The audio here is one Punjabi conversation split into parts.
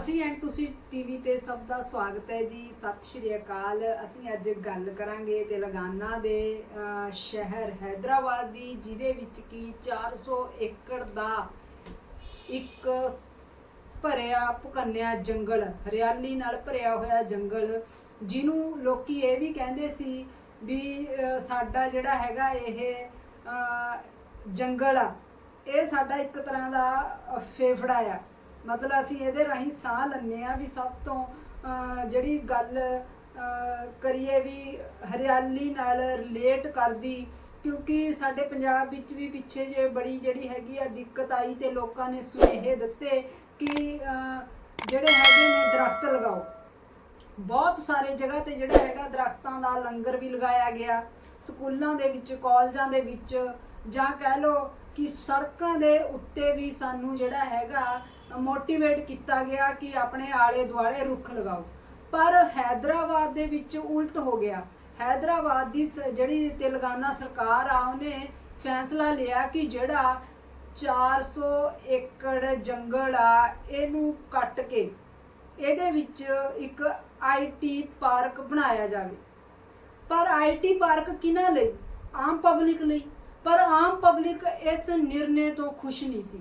ਅਸੀਂ ਐਂਡ ਤੁਸੀਂ ਟੀਵੀ ਤੇ ਸਭ ਦਾ ਸਵਾਗਤ ਹੈ ਜੀ। ਸਤਿ ਸ਼੍ਰੀ ਅਕਾਲ। ਅਸੀਂ ਅੱਜ ਗੱਲ ਕਰਾਂਗੇ ਤੇਲੰਗਾਨਾ ਦੇ ਸ਼ਹਿਰ ਹੈਦਰਾਬਾਦ ਦੀ, ਜਿਹਦੇ ਵਿੱਚ ਕੀ 400 ਏਕੜ ਦਾ ਇੱਕ ਭਰਿਆ ਭੁਕੰਨਿਆ ਜੰਗਲ, ਹਰਿਆਲੀ ਨਾਲ ਭਰਿਆ ਹੋਇਆ ਜੰਗਲ, ਜਿਹਨੂੰ ਲੋਕੀ ਇਹ ਵੀ ਕਹਿੰਦੇ ਸੀ ਵੀ ਸਾਡਾ ਜਿਹੜਾ ਹੈਗਾ ਇਹ ਜੰਗਲ ਆ। ਇਹ ਸਾਡਾ ਇੱਕ ਤਰ੍ਹਾਂ ਦਾ ਫੇਫੜਾ ਆ। ਮਤਲਬ ਅਸੀਂ ਇਹਦੇ ਰਾਹੀਂ ਸਾਹ ਲੈਂਦੇ ਆ ਵੀ ਸਭ ਤੋਂ ਜਿਹੜੀ ਗੱਲ ਕਰੀਏ ਵੀ ਹਰਿਆਲੀ ਨਾਲ ਰਿਲੇਟ ਕਰਦੀ, ਕਿਉਂਕਿ ਸਾਡੇ ਪੰਜਾਬ ਵਿੱਚ ਵੀ ਪਿੱਛੇ ਜੇ ਬੜੀ ਜਿਹੜੀ ਹੈਗੀ ਆ ਦਿੱਕਤ ਆਈ ਤੇ ਲੋਕਾਂ ਨੇ ਸੁਨੇਹੇ ਦਿੱਤੇ ਕਿ ਜਿਹੜੇ ਹੈਗੇ ਨੇ ਦਰਖਤ ਲਗਾਓ। ਬਹੁਤ ਸਾਰੇ ਜਗ੍ਹਾ ਤੇ ਜਿਹੜਾ ਹੈਗਾ ਦਰਖਤਾਂ ਦਾ ਲੰਗਰ ਵੀ ਲਗਾਇਆ ਗਿਆ, ਸਕੂਲਾਂ ਦੇ ਵਿੱਚ, ਕਾਲਜਾਂ ਦੇ ਵਿੱਚ, ਜਾਂ ਕਹਿ ਲਓ ਕਿ ਸੜਕਾਂ ਦੇ ਉੱਤੇ ਵੀ ਸਾਨੂੰ ਜਿਹੜਾ ਹੈਗਾ ਮੋਟੀਵੇਟ ਕੀਤਾ ਗਿਆ ਕਿ ਆਪਣੇ ਆਲੇ ਦੁਆਲੇ ਰੁੱਖ ਲਗਾਓ। ਪਰ ਹੈਦਰਾਬਾਦ ਦੇ ਵਿੱਚ ਉਲਟ ਹੋ ਗਿਆ। ਹੈਦਰਾਬਾਦ ਦੀ ਸ- ਜਿਹੜੀ ਤੇਲੰਗਾਨਾ ਸਰਕਾਰ ਆ, ਉਹਨੇ ਫੈਸਲਾ ਲਿਆ ਕਿ ਜਿਹੜਾ 400 ਏਕੜ ਜੰਗਲ ਆ, ਇਹਨੂੰ ਕੱਟ ਕੇ ਇਹਦੇ ਵਿੱਚ ਇੱਕ ਆਈਟੀ ਪਾਰਕ ਬਣਾਇਆ ਜਾਵੇ। ਪਰ ਆਈਟੀ ਪਾਰਕ ਕਿਹਨਾਂ ਲਈ? ਆਮ ਪਬਲਿਕ ਲਈ। ਪਰ ਆਮ ਪਬਲਿਕ ਇਸ ਨਿਰਣੇ ਤੋਂ ਖੁਸ਼ ਨਹੀਂ ਸੀ।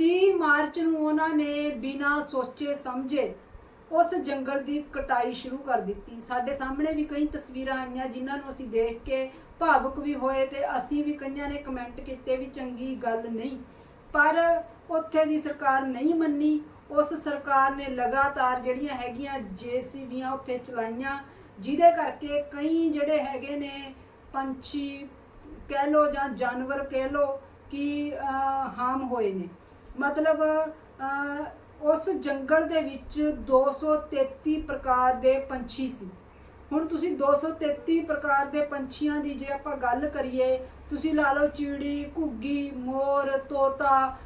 30 ਮਾਰਚ ਨੂੰ ਉਹਨਾਂ ਨੇ ਬਿਨਾਂ ਸੋਚੇ ਸਮਝੇ ਉਸ ਜੰਗਲ ਦੀ ਕਟਾਈ ਸ਼ੁਰੂ ਕਰ ਦਿੱਤੀ। ਸਾਡੇ ਸਾਹਮਣੇ ਵੀ ਕਈ ਤਸਵੀਰਾਂ ਆਈਆਂ ਜਿਨ੍ਹਾਂ ਨੂੰ ਅਸੀਂ ਦੇਖ ਕੇ ਭਾਵੁਕ ਵੀ ਹੋਏ ਤੇ ਅਸੀਂ ਵੀ ਕਈਆਂ ਨੇ ਕਮੈਂਟ ਕੀਤੇ ਵੀ ਚੰਗੀ ਗੱਲ ਨਹੀਂ। ਪਰ ਉੱਥੇ ਦੀ ਸਰਕਾਰ ਨਹੀਂ ਮੰਨੀ। ਉਸ ਸਰਕਾਰ ਨੇ ਲਗਾਤਾਰ ਜਿਹੜੀਆਂ ਹੈਗੀਆਂ ਜੇਸੀਬੀਆਂ ਉੱਥੇ ਚਲਾਈਆਂ, ਜਿਹਦੇ ਕਰਕੇ ਕਈ ਜਿਹੜੇ ਹੈਗੇ ਨੇ ਪੰਛੀ ਕਹਿ ਲੋ ਜਾਂ ਜਾਨਵਰ ਕਹਿ ਲੋ ਕਿ ਹਾਮ ਹੋਏ ਨੇ। ਮਤਲਬ ਉਸ ਜੰਗਲ ਦੇ ਵਿੱਚ 233 ਪ੍ਰਕਾਰ ਦੇ ਪੰਛੀ ਸੀ। ਹੁਣ ਤੁਸੀਂ 233 ਪ੍ਰਕਾਰ ਦੇ ਪੰਛੀਆਂ ਦੀ ਜੇ ਆਪਾਂ ਗੱਲ ਕਰੀਏ, ਤੁਸੀਂ ਲਾ ਲਓ ਚਿੜੀ, ਘੁੱਗੀ, ਮੋਰ, ਤੋਤਾ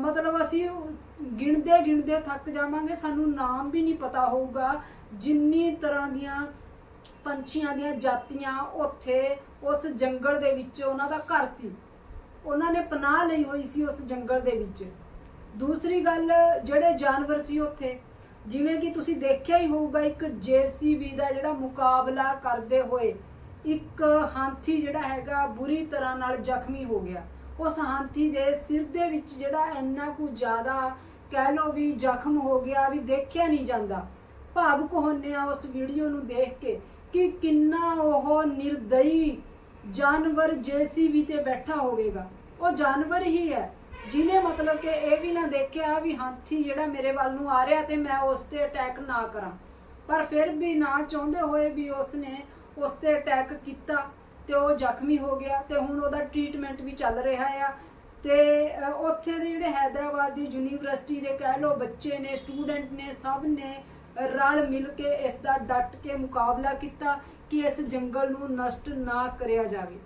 ਮਤਲਬ ਅਸੀਂ ਗਿਣਦੇ ਗਿਣਦੇ ਥੱਕ ਜਾਵਾਂਗੇ, ਸਾਨੂੰ ਨਾਮ ਵੀ ਨਹੀਂ ਪਤਾ ਹੋਊਗਾ। ਜਿੰਨੀ ਤਰ੍ਹਾਂ ਦੀਆਂ ਪੰਛੀਆਂ ਦੀਆਂ ਜਾਤੀਆਂ ਉੱਥੇ ਉਸ ਜੰਗਲ ਦੇ ਵਿੱਚ ਉਹਨਾਂ ਦਾ ਘਰ ਸੀ। ਉਹਨਾਂ ਨੇ ਪਨਾਹ ਲਈ ਹੋਈ ਸੀ ਉਸ ਜੰਗਲ ਦੇ ਵਿੱਚ। ਦੂਸਰੀ ਗੱਲ, ਜਿਹੜੇ ਜਾਨਵਰ ਸੀ ਉੱਥੇ, ਜਿਵੇਂ ਕਿ ਤੁਸੀਂ ਦੇਖਿਆ ਹੀ ਹੋਊਗਾ, ਇੱਕ ਜੀਸੀਬੀ ਦਾ ਜਿਹੜਾ ਮੁਕਾਬਲਾ ਕਰਦੇ ਹੋਏ, ਇੱਕ ਹਾਥੀ ਜਿਹੜਾ ਹੈਗਾ ਬੁਰੀ ਤਰ੍ਹਾਂ ਨਾਲ ਜ਼ਖਮੀ ਹੋ ਗਿਆ। ਉਸ ਹਾਥੀ ਦੇ ਸਿਰ ਦੇ ਵਿੱਚ ਜਿਹੜਾ ਇੰਨਾ ਕੁ ਜ਼ਿਆਦਾ ਕਹਿ ਲਓ ਵੀ ਜ਼ਖਮ ਹੋ ਗਿਆ ਵੀ ਦੇਖਿਆ ਨਹੀਂ ਜਾਂਦਾ। ਭਾਵੁਕ ਹੁੰਨੇ ਆ ਉਸ ਵੀਡੀਓ ਨੂੰ ਦੇਖ ਕੇ ਕਿ ਕਿੰਨਾ ਉਹ ਨਿਰਦਈ ਜਾਨਵਰ ਜੀਸੀਬੀ ਤੇ ਬੈਠਾ ਹੋਵੇਗਾ। ਉਹ ਜਾਨਵਰ ਹੀ ਹੈ। ਜਿਹਨੇ ਮਤਲਬ ਕਿ ਇਹ ਵੀ ਨਾ ਦੇਖਿਆ ਵੀ ਹਾਥੀ ਜਿਹੜਾ ਮੇਰੇ ਵੱਲ ਨੂੰ ਆ ਰਿਹਾ ਤੇ ਮੈਂ ਉਸ ਤੇ ਅਟੈਕ ਨਾ ਕਰਾਂ। ਪਰ ਫਿਰ ਵੀ ਨਾ ਚਾਹੁੰਦੇ ਹੋਏ ਵੀ ਉਸਨੇ ਉਸ ਤੇ ਅਟੈਕ ਕੀਤਾ ਤੇ ਉਹ ਜ਼ਖਮੀ ਹੋ ਗਿਆ ਤੇ ਹੁਣ ਉਹਦਾ ਟ੍ਰੀਟਮੈਂਟ ਵੀ ਚੱਲ ਰਿਹਾ ਆ। ਤੇ ਉੱਥੇ ਦੇ ਜਿਹੜੇ ਹੈਦਰਾਬਾਦ ਦੀ ਯੂਨੀਵਰਸਿਟੀ ਦੇ ਕਹਿ ਲਓ ਬੱਚੇ ਨੇ ਸਟੂਡੈਂਟ ਨੇ, ਸਭ ਨੇ ਰਲ ਮਿਲ ਕੇ ਇਸ ਦਾ ਡਟ ਕੇ ਮੁਕਾਬਲਾ ਕੀਤਾ ਕਿ ਇਸ ਜੰਗਲ ਨੂੰ ਨਸ਼ਟ ਨਾ ਕਰਿਆ ਜਾਵੇ।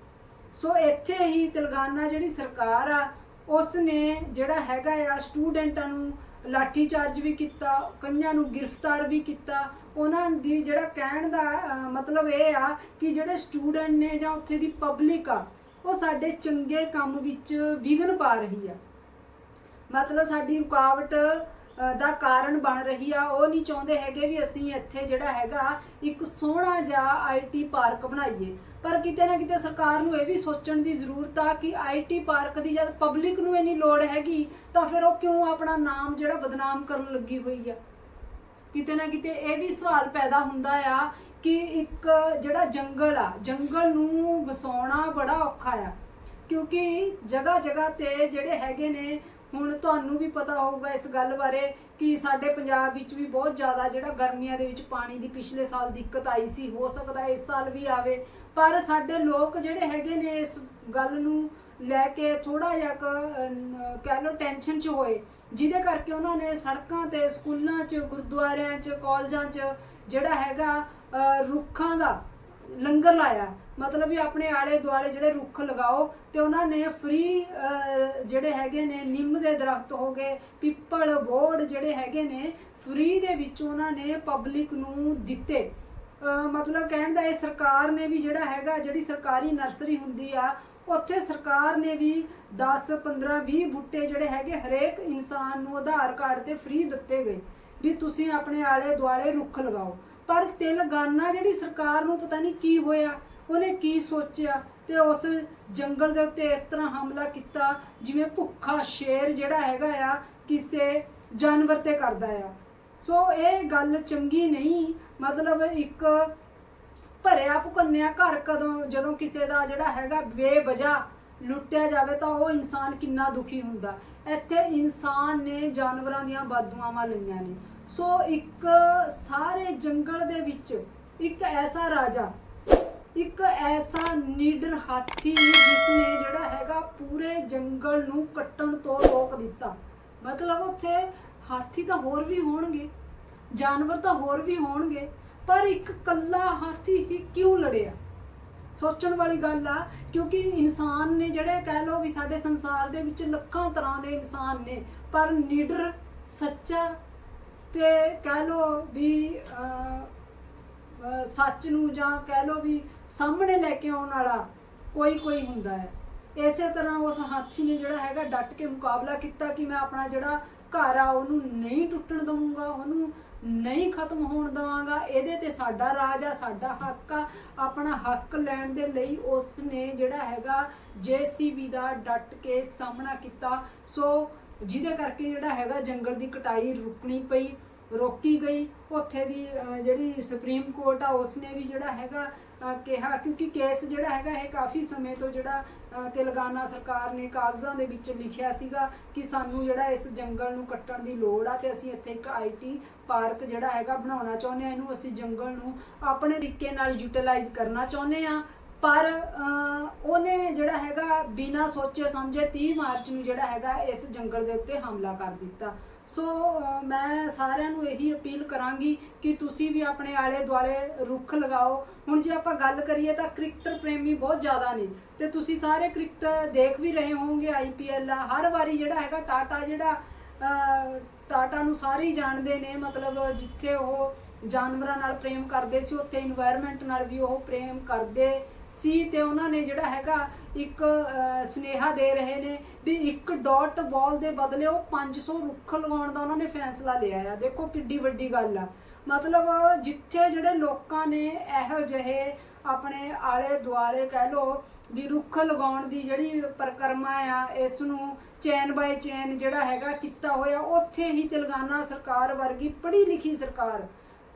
ਸੋ ਇੱਥੇ ਹੀ ਤੇਲੰਗਾਨਾ ਜਿਹੜੀ ਸਰਕਾਰ ਆ ਉਸ ਨੇ ਜਿਹੜਾ ਹੈਗਾ ਆ ਸਟੂਡੈਂਟਾਂ ਨੂੰ ਲਾਠੀ ਚਾਰਜ ਵੀ ਕੀਤਾ, ਕਈਆਂ ਨੂੰ ਗ੍ਰਿਫਤਾਰ ਵੀ ਕੀਤਾ। ਉਹਨਾਂ ਦੀ ਜਿਹੜਾ ਕਹਿਣ ਦਾ ਮਤਲਬ ਇਹ ਆ ਕਿ ਜਿਹੜੇ ਸਟੂਡੈਂਟ ਨੇ ਜਾਂ ਉੱਥੇ ਦੀ ਪਬਲਿਕ ਆ, ਉਹ ਸਾਡੇ ਚੰਗੇ ਕੰਮ ਵਿੱਚ ਵਿਘਨ ਪਾ ਰਹੀ ਆ। ਮਤਲਬ ਸਾਡੀ ਰੁਕਾਵਟ ਦਾ ਕਾਰਨ ਬਣ ਰਹੀ ਆ। ਉਹ ਨਹੀਂ ਚਾਹੁੰਦੇ ਹੈਗੇ ਵੀ ਅਸੀਂ ਇੱਥੇ ਜਿਹੜਾ ਹੈਗਾ ਇੱਕ ਸੋਹਣਾ ਜਿਹਾ ਆਈਟੀ ਪਾਰਕ ਬਣਾਈਏ। ਪਰ ਕਿਤੇ ਨਾ ਕਿਤੇ ਸਰਕਾਰ ਨੂੰ ਇਹ ਵੀ ਸੋਚਣ ਦੀ ਜ਼ਰੂਰਤ ਆ ਕਿ ਆਈਟੀ ਪਾਰਕ ਦੀ ਜਦ ਪਬਲਿਕ ਨੂੰ ਇੰਨੀ ਲੋੜ ਹੈਗੀ, ਤਾਂ ਫਿਰ ਉਹ ਕਿਉਂ ਆਪਣਾ ਨਾਮ ਜਿਹੜਾ ਬਦਨਾਮ ਕਰਨ ਲੱਗੀ ਹੋਈ ਆ? ਕਿਤੇ ਨਾ ਕਿਤੇ ਇਹ ਵੀ ਸਵਾਲ ਪੈਦਾ ਹੁੰਦਾ ਆ ਕਿ ਇੱਕ ਜਿਹੜਾ ਜੰਗਲ ਆ, ਜੰਗਲ ਨੂੰ ਵਸਾਉਣਾ ਬੜਾ ਔਖਾ ਆ। ਕਿਉਂਕਿ ਜਗ੍ਹਾ ਜਗ੍ਹਾ ਤੇ ਜਿਹੜੇ ਹੈਗੇ ਨੇ ਹੁਣ ਤੁਹਾਨੂੰ ਵੀ ਪਤਾ ਹੋਊਗਾ ਇਸ ਗੱਲ ਬਾਰੇ ਕਿ ਸਾਡੇ ਪੰਜਾਬ ਵਿੱਚ ਵੀ ਬਹੁਤ ਜ਼ਿਆਦਾ ਜਿਹੜਾ ਗਰਮੀਆਂ ਦੇ ਵਿੱਚ ਪਾਣੀ ਦੀ ਪਿਛਲੇ ਸਾਲ ਦਿੱਕਤ ਆਈ ਸੀ ਹੋ ਸਕਦਾ ਇਸ ਸਾਲ ਵੀ ਆਵੇ। ਪਰ ਸਾਡੇ ਲੋਕ ਜਿਹੜੇ ਹੈਗੇ ਨੇ ਇਸ ਗੱਲ ਨੂੰ ਲੈ ਕੇ ਥੋੜਾ ਜਿਹਾ ਕੁ, ਕਹਿ ਲਓ ਟੈਨਸ਼ਨ 'ਚ ਹੋਏ। ਜਿਹਦੇ ਕਰਕੇ ਉਹਨਾਂ ਨੇ ਸੜਕਾਂ ਤੇ ਸਕੂਲਾਂ 'ਚ ਗੁਰਦੁਆਰਿਆਂ 'ਚ ਕਾਲਜਾਂ 'ਚ ਜਿਹੜਾ ਹੈਗਾ ਰੁੱਖਾਂ ਦਾ ਲੰਗਰ ਲਾਇਆ। ਮਤਲਬ ਵੀ ਆਪਣੇ ਆਲੇ ਦੁਆਲੇ ਜਿਹੜੇ ਰੁੱਖ ਲਗਾਓ ਤੇ ਉਹਨਾਂ ਨੇ ਫ੍ਰੀ ਜਿਹੜੇ ਹੈਗੇ ਨੇ, ਨਿੰਮ ਦੇ ਦਰਖਤ ਹੋ ਗਏ, ਪਿੱਪਲ, ਬੋੜ ਜਿਹੜੇ ਹੈਗੇ ਨੇ ਫ੍ਰੀ ਦੇ ਵਿੱਚ ਉਹਨਾਂ ਨੇ ਪਬਲਿਕ ਨੂੰ ਦਿੱਤੇ। ਮਤਲਬ ਕਹਿਣ ਦਾ ਇਹ ਸਰਕਾਰ ਨੇ ਵੀ ਜਿਹੜਾ ਹੈਗਾ, ਜਿਹੜੀ ਸਰਕਾਰੀ ਨਰਸਰੀ ਹੁੰਦੀ ਆ, ਉੱਥੇ ਸਰਕਾਰ ਨੇ ਵੀ 10 15 20 ਬੂਟੇ ਜਿਹੜੇ ਹੈਗੇ ਹਰੇਕ ਇਨਸਾਨ ਨੂੰ ਆਧਾਰ ਕਾਰਡ ਤੇ ਫ੍ਰੀ ਦਿੱਤੇ ਗਏ। ਵੀ ਤੁਸੀਂ ਆਪਣੇ ਆਲੇ ਦੁਆਲੇ ਰੁੱਖ ਲਗਾਓ। ਪਰ ਤੇਲੰਗਾਨਾ ਜਿਹੜੀ ਸਰਕਾਰ ਨੂੰ ਪਤਾ ਨਹੀਂ ਕੀ ਹੋਇਆ, ਉਹਨੇ ਕੀ ਸੋਚਿਆ ਤੇ ਉਸ ਜੰਗਲ ਦੇ ਉੱਤੇ ਇਸ ਤਰ੍ਹਾਂ ਹਮਲਾ ਕੀਤਾ, ਜਿਵੇਂ ਭੁੱਖਾ ਸ਼ੇਰ ਜਿਹੜਾ ਹੈਗਾ ਆ ਕਿਸੇ ਜਾਨਵਰ ਤੇ ਕਰਦਾ ਆ। ਸੋ ਇਹ ਗੱਲ ਚੰਗੀ ਨਹੀਂ, ਮਤਲਬ ਇੱਕ ਭਰਿਆ ਭੁਕੰਨਿਆ ਘਰ ਕਦੋਂ, ਜਦੋਂ ਕਿਸੇ ਦਾ ਜਿਹੜਾ ਹੈਗਾ ਬੇਵਜ੍ਹਾ ਲੁੱਟਿਆ ਜਾਵੇ ਤਾਂ ਉਹ ਇਨਸਾਨ ਕਿੰਨਾ ਦੁਖੀ ਹੁੰਦਾ। ਇੱਥੇ ਇਨਸਾਨ ਨੇ ਜਾਨਵਰਾਂ ਦੀਆਂ ਬਦਦੁਆਵਾਂ ਲਈਆਂ ਨੇ। ਸੋ ਇੱਕ ਸਾਰੇ ਜੰਗਲ ਦੇ ਵਿੱਚ ਇੱਕ ਐਸਾ ਰਾਜਾ, ਇੱਕ ਐਸਾ ਨੀਡਰ ਹਾਥੀ ਜਿਸ ਨੇ ਜਿਹੜਾ ਹੈਗਾ ਪੂਰੇ ਜੰਗਲ ਨੂੰ ਕੱਟਣ ਤੋਂ ਰੋਕ ਦਿੱਤਾ। ਮਤਲਬ ਉੱਥੇ ਹਾਥੀ ਤਾਂ ਹੋਰ ਵੀ ਹੋਣਗੇ, ਜਾਨਵਰ ਤਾਂ ਹੋਰ ਵੀ ਹੋਣਗੇ, ਪਰ ਇੱਕ ਕੱਲਾ ਹਾਥੀ ਹੀ ਕਿਉਂ ਲੜਿਆ? ਸੋਚਣ ਵਾਲੀ ਗੱਲ ਆ ਕਿਉਂਕਿ ਇਨਸਾਨ ਨੇ ਜਿਹੜੇ ਕਹਿ ਲੋ ਵੀ ਸਾਡੇ ਸੰਸਾਰ ਦੇ ਵਿੱਚ ਲੱਖਾਂ ਤਰ੍ਹਾਂ ਦੇ ਇਨਸਾਨ ਨੇ ਪਰ ਨੀਡਰ ਸੱਚਾ ਤੇ ਕਹਿ ਲੋ ਵੀ ਅਹ, ਸੱਚ ਨੂੰ ਜਾਂ ਕਹਿ ਲੋ ਵੀ ਸਾਹਮਣੇ ਲੈ ਕੇ ਆਉਣ ਵਾਲਾ ਕੋਈ ਕੋਈ ਹੁੰਦਾ ਹੈ। ਇਸੇ ਤਰ੍ਹਾਂ ਉਸ ਹਾਥੀ ਨੇ ਜਿਹੜਾ ਹੈਗਾ ਡਟ ਕੇ ਮੁਕਾਬਲਾ ਕੀਤਾ ਕਿ ਮੈਂ ਆਪਣਾ ਜਿਹੜਾ ਘਰ ਆ ਉਹਨੂੰ ਨਹੀਂ ਟੁੱਟਣ ਦਵਾਂਗਾ ਉਹਨੂੰ ਨਹੀਂ ਖਤਮ ਹੋਣ ਦਵਾਂਗਾ, ਇਹਦੇ ਤੇ ਸਾਡਾ ਰਾਜ ਆ, ਸਾਡਾ ਹੱਕ ਆ। ਆਪਣਾ ਹੱਕ ਲੈਣ ਦੇ ਲਈ ਉਸ ਨੇ ਜਿਹੜਾ ਹੈਗਾ ਜੀਸੀਬੀ ਦਾ ਡਟ ਕੇ ਸਾਹਮਣਾ ਕੀਤਾ। ਸੋ ਜਿਹਦੇ ਕਰਕੇ ਜਿਹੜਾ ਹੈਗਾ ਜੰਗਲ ਦੀ ਕਟਾਈ ਰੁਕਣੀ ਪਈ, ਰੋਕੀ ਗਈ। ਉੱਥੇ ਦੀ ਜਿਹੜੀ ਸੁਪਰੀਮ ਕੋਰਟ ਆ ਉਸ ਨੇ ਵੀ ਜਿਹੜਾ ਹੈਗਾ ਕਿਹਾ, ਕਿਉਂਕਿ ਕੇਸ ਜਿਹੜਾ ਹੈਗਾ ਇਹ ਕਾਫੀ ਸਮੇਂ ਤੋਂ ਜਿਹੜਾ ਤੇਲੰਗਾਨਾ ਸਰਕਾਰ ਨੇ ਕਾਗਜ਼ਾਂ ਦੇ ਵਿੱਚ ਲਿਖਿਆ ਸੀਗਾ ਕਿ ਸਾਨੂੰ ਜਿਹੜਾ ਇਸ ਜੰਗਲ ਨੂੰ ਕੱਟਣ ਦੀ ਲੋੜ ਆ ਤੇ ਅਸੀਂ ਇੱਥੇ ਇੱਕ ਆਈਟੀ ਪਾਰਕ ਜਿਹੜਾ ਹੈਗਾ ਬਣਾਉਣਾ ਚਾਹੁੰਦੇ ਆ। ਇਹਨੂੰ ਅਸੀਂ ਜੰਗਲ ਨੂੰ ਆਪਣੇ ਤਰੀਕੇ ਨਾਲ ਯੂਟਿਲਾਈਜ਼ ਕਰਨਾ ਚਾਹੁੰਦੇ ਆ ਪਰ ਉਹਨੇ ਜਿਹੜਾ ਹੈਗਾ ਬਿਨਾਂ ਸੋਚੇ ਸਮਝੇ 30 ਮਾਰਚ ਨੂੰ ਜਿਹੜਾ ਹੈਗਾ ਇਸ ਜੰਗਲ ਦੇ ਉੱਤੇ ਹਮਲਾ ਕਰ ਦਿੱਤਾ। ਸੋ ਮੈਂ ਸਾਰਿਆਂ ਨੂੰ ਇਹੀ ਅਪੀਲ ਕਰਾਂਗੀ ਕਿ ਤੁਸੀਂ ਵੀ ਆਪਣੇ ਆਲੇ ਦੁਆਲੇ ਰੁੱਖ ਲਗਾਓ। ਹੁਣ ਜੇ ਆਪਾਂ ਗੱਲ ਕਰੀਏ ਤਾਂ ਕ੍ਰਿਕਟਰ ਪ੍ਰੇਮੀ ਬਹੁਤ ਜ਼ਿਆਦਾ ਨੇ ਤੇ ਤੁਸੀਂ ਸਾਰੇ ਕ੍ਰਿਕਟ ਦੇਖ ਵੀ ਰਹੇ ਹੋਵੋਗੇ ਆਈਪੀਐਲ ਆ। ਹਰ ਵਾਰੀ ਜਿਹੜਾ ਹੈਗਾ ਟਾਟਾ ਜਿਹੜਾ ਟਾਟਾ ਨੂੰ ਸਾਰੇ ਹੀ ਜਾਣਦੇ ਨੇ ਮਤਲਬ ਜਿੱਥੇ ਉਹ ਜਾਨਵਰਾਂ ਨਾਲ ਪ੍ਰੇਮ ਕਰਦੇ ਸੀ ਉੱਥੇ ਇਨਵਾਇਰਨਮੈਂਟ ਨਾਲ ਵੀ ਉਹ ਪ੍ਰੇਮ ਕਰਦੇ ਸੀ ਤੇ ਉਹਨਾਂ ਨੇ ਜਿਹੜਾ ਹੈਗਾ ਇੱਕ ਅਹ, ਸੁਨੇਹਾ ਦੇ ਰਹੇ ਨੇ ਵੀ ਇੱਕ ਡਾਟ ਬਾਲ ਦੇ ਬਦਲੇ ਉਹ 500 ਰੁੱਖ ਲਗਾਉਣ ਦਾ ਉਹਨਾਂ ਨੇ ਫੈਸਲਾ ਲਿਆ ਆ। ਦੇਖੋ ਕਿੱਡੀ ਵੱਡੀ ਗੱਲ ਆ। ਮਤਲਬ ਜਿੱਥੇ ਜਿਹੜੇ ਲੋਕਾਂ ਨੇ ਇਹੋ ਜਿਹੇ ਆਪਣੇ ਆਲੇ ਦੁਆਲੇ ਕਹਿ ਲੋ ਵੀ ਰੁੱਖ ਲਗਾਉਣ ਦੀ ਜਿਹੜੀ ਪ੍ਰਕਰਮਾ ਆ, ਇਸ ਨੂੰ ਚੈਨ ਬਾਏ ਚੈਨ ਜਿਹੜਾ ਹੈਗਾ ਕੀਤਾ ਹੋਇਆ, ਉੱਥੇ ਹੀ ਤੇਲੰਗਾਨਾ ਸਰਕਾਰ ਵਰਗੀ ਪੜ੍ਹੀ ਲਿਖੀ ਸਰਕਾਰ,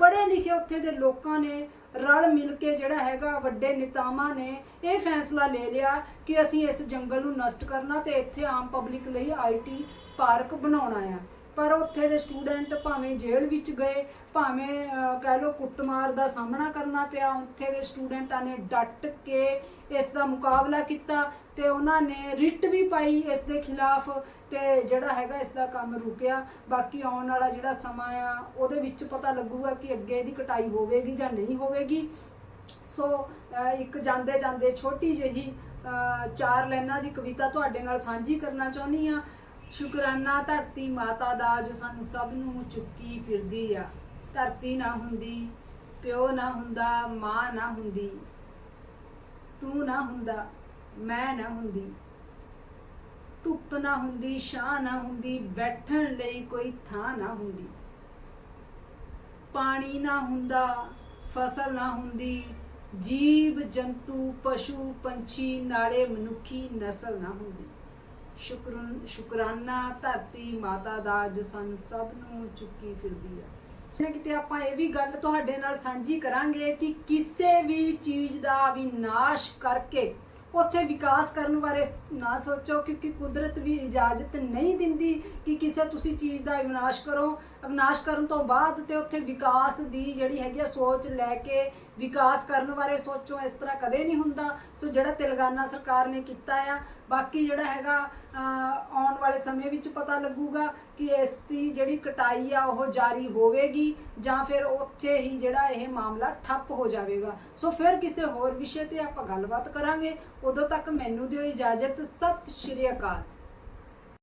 ਪੜ੍ਹੇ ਲਿਖੇ ਉੱਥੇ ਦੇ ਲੋਕਾਂ ਨੇ ਰਲ ਮਿਲ ਕੇ ਜਿਹੜਾ ਹੈਗਾ ਵੱਡੇ ਨੇਤਾਵਾਂ ਨੇ ਇਹ ਫੈਸਲਾ ਲੈ ਲਿਆ ਕਿ ਅਸੀਂ ਇਸ ਜੰਗਲ ਨੂੰ ਨਸ਼ਟ ਕਰਨਾ ਤੇ ਇੱਥੇ ਆਮ ਪਬਲਿਕ ਲਈ ਆਈਟੀ ਪਾਰਕ ਬਣਾਉਣਾ ਆ। ਪਰ ਉੱਥੇ ਦੇ ਸਟੂਡੈਂਟ ਭਾਵੇਂ ਜੇਲ੍ਹ ਵਿੱਚ ਗਏ, ਭਾਵੇਂ ਕਹਿ ਲਓ ਕੁੱਟਮਾਰ ਦਾ ਸਾਹਮਣਾ ਕਰਨਾ ਪਿਆ, ਉੱਥੇ ਦੇ ਸਟੂਡੈਂਟਾਂ ਨੇ ਡਟ ਕੇ ਇਸ ਦਾ ਮੁਕਾਬਲਾ ਕੀਤਾ ਤੇ ਉਹਨਾਂ ਨੇ ਰਿਟ ਵੀ ਪਾਈ ਇਸ ਦੇ ਖਿਲਾਫ ਤੇ ਜਿਹੜਾ ਹੈਗਾ ਇਸ ਦਾ ਕੰਮ ਰੁਕਿਆ। ਬਾਕੀ ਆਉਣ ਵਾਲਾ ਜਿਹੜਾ ਸਮਾਂ ਆ, ਉਹਦੇ ਵਿੱਚ ਪਤਾ ਲੱਗੂਗਾ ਕਿ ਅੱਗੇ ਇਹਦੀ ਕਟਾਈ ਹੋਵੇਗੀ ਜਾਂ ਨਹੀਂ ਹੋਵੇਗੀ। ਸੋ ਇੱਕ ਜਾਂਦੇ ਜਾਂਦੇ ਛੋਟੀ ਜਿਹੀ ਚਾਰ ਲਾਈਨਾਂ ਦੀ ਕਵਿਤਾ ਤੁਹਾਡੇ ਨਾਲ ਸਾਂਝੀ ਕਰਨਾ ਚਾਹੁੰਦੀ ਆ ਸ਼ੁਕਰਾਨਾ ਧਰਤੀ ਮਾਤਾ ਦਾ ਜੋ ਸਾਨੂੰ ਸਭ ਨੂੰ ਚੁੱਕੀ ਫਿਰਦੀ ਆ। ਧਰਤੀ ਨਾ ਹੁੰਦੀ, ਪਿਓ ਨਾ ਹੁੰਦਾ, ਮਾਂ ਨਾ ਹੁੰਦੀ, ਤੂੰ ਨਾ ਹੁੰਦਾ, ਮੈਂ ਨਾ ਹੁੰਦੀ। ਧੁੱਪ ਨਾ ਹੁੰਦੀ, ਛਾਂ ਨਾ ਹੁੰਦੀ, ਬੈਠਣ ਲਈ ਕੋਈ ਥਾਂ ਨਾ ਹੁੰਦੀ। ਪਾਣੀ ਨਾ ਹੁੰਦਾ, ਫਸਲ ਨਾ ਹੁੰਦੀ ਜੀਵ ਜੰਤੂ ਪਸ਼ੂ ਪੰਛੀ ਨਾਲੇ ਮਨੁੱਖੀ ਨਸਲ ਨਾ ਹੁੰਦੀ। ਸ਼ੁਕਰਨ ਸ਼ੁਕਰਾਨਾ ਧਰਤੀ ਮਾਤਾ ਦਾ ਜੋ ਸਾਨੂੰ ਸਭ ਨੂੰ ਚੁੱਕੀ ਫਿਰਦੀ ਆ। ਸੁਣੇ ਕਿਤੇ ਆਪਾਂ ਇਹ ਵੀ ਗੱਲ ਤੁਹਾਡੇ ਨਾਲ ਸਾਂਝੀ ਕਰਾਂਗੇ ਕਿ ਕਿਸੇ ਵੀ ਚੀਜ਼ ਦਾ ਵਿਨਾਸ਼ ਕਰਕੇ ਉੱਥੇ ਵਿਕਾਸ ਕਰਨ ਬਾਰੇ ਨਾ ਸੋਚੋ, ਕਿਉਂਕਿ ਕੁਦਰਤ ਵੀ ਇਜਾਜ਼ਤ ਨਹੀਂ ਦਿੰਦੀ ਕਿ ਕਿਸੇ ਤੁਸੀਂ ਚੀਜ਼ ਦਾ ਵਿਨਾਸ਼ ਕਰੋ। ਵਿਨਾਸ਼ ਕਰਨ ਤੋਂ ਬਾਅਦ ਤੇ ਉੱਥੇ ਵਿਕਾਸ ਦੀ ਜਿਹੜੀ ਹੈਗੀ ਆ ਸੋਚ ਲੈ ਕੇ ਵਿਕਾਸ ਕਰਨ ਬਾਰੇ ਸੋਚੋ, ਇਸ ਤਰ੍ਹਾਂ ਕਦੇ ਨਹੀਂ ਹੁੰਦਾ। ਸੋ ਜਿਹੜਾ ਤੇਲੰਗਾਨਾ ਸਰਕਾਰ ਨੇ ਕੀਤਾ ਆ, ਬਾਕੀ ਜਿਹੜਾ ਹੈਗਾ ਆਉਣ ਵਾਲੇ ਸਮੇਂ ਵਿੱਚ ਪਤਾ ਲੱਗੂਗਾ ਕਿ ਇਸ ਦੀ ਜਿਹੜੀ ਕਟਾਈ ਆ, ਉਹ ਜਾਰੀ ਹੋਵੇਗੀ ਜਾਂ ਫਿਰ ਉੱਥੇ ਹੀ ਜਿਹੜਾ ਇਹ ਮਾਮਲਾ ਠੱਪ ਹੋ ਜਾਵੇਗਾ। ਸੋ ਫਿਰ ਕਿਸੇ ਹੋਰ ਵਿਸ਼ੇ ਤੇ ਆਪਾਂ ਗੱਲਬਾਤ ਕਰਾਂਗੇ। ਉਦੋਂ ਤੱਕ ਮੈਨੂੰ ਦਿਓ ਇਜਾਜ਼ਤ। ਸਤਿ ਸ਼੍ਰੀ ਅਕਾਲ।